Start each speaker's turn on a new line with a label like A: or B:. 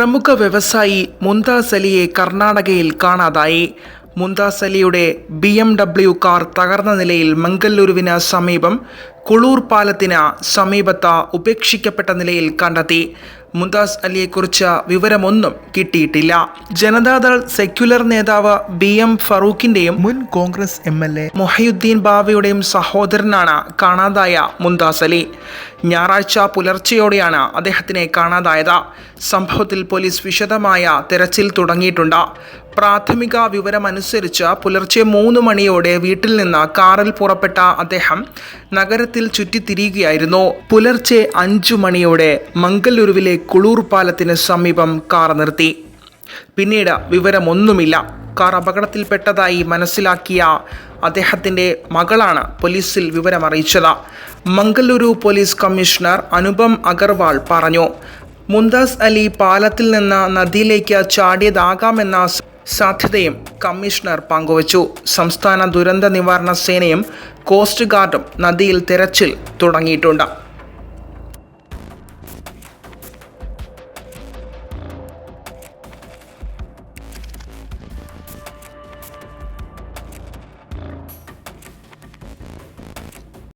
A: പ്രമുഖ വ്യവസായി മുന്താസ് അലിയെ കർണാടകയിൽ കാണാതായി. മുന്താസ് അലിയുടെ ബി എം ഡബ്ല്യു കാർ തകർന്ന നിലയിൽ മംഗല്ലൂരുവിന് സമീപം കുളൂർ പാലത്തിന് സമീപത്ത് ഉപേക്ഷിക്കപ്പെട്ട നിലയിൽ കണ്ടെത്തി. മുന്താസ് അലിയെക്കുറിച്ച് വിവരമൊന്നും കിട്ടിയിട്ടില്ല. ജനതാദൾ സെക്യുലർ നേതാവ് ബി എം ഫറൂഖിന്റെയും മുൻ Congress M L A Mohiuddin ബാവയുടെയും സഹോദരനാണ് കാണാതായ മുന്താസ് അലി. ഞായറാഴ്ച പുലർച്ചെയോടെയാണ് അദ്ദേഹത്തിനെ കാണാതായത്. സംഭവത്തിൽ പോലീസ് വിശദമായ തെരച്ചിൽ തുടങ്ങിയിട്ടുണ്ട്. പ്രാഥമിക വിവരമനുസരിച്ച് പുലർച്ചെ മൂന്ന് മണിയോടെ വീട്ടിൽ നിന്ന് കാറിൽ പുറപ്പെട്ട അദ്ദേഹം നഗരത്തിൽ ചുറ്റിത്തിരിയുകയായിരുന്നു. പുലർച്ചെ അഞ്ചു മണിയോടെ മംഗലൂരുവിലെ കുളൂർ പാലത്തിന് സമീപം കാർ നിർത്തി. പിന്നീട് വിവരമൊന്നുമില്ല. കാർ അപകടത്തിൽപ്പെട്ടതായി മനസ്സിലാക്കിയ അദ്ദേഹത്തിന്റെ മകളാണ് പോലീസിൽ വിവരമറിയിച്ചത്. മംഗലൂരു പോലീസ് കമ്മീഷണർ അനുപം അഗർവാൾ പറഞ്ഞു മുന്താസ് അലി പാലത്തിൽ നിന്ന് നദിയിലേക്ക് ചാടിയതാകാമെന്ന സാധ്യതയും കമ്മീഷണർ പങ്കുവച്ചു. സംസ്ഥാന ദുരന്ത നിവാരണ സേനയും കോസ്റ്റ് ഗാർഡും നദിയിൽ തിരച്ചിൽ തുടങ്ങിയിട്ടുണ്ട്.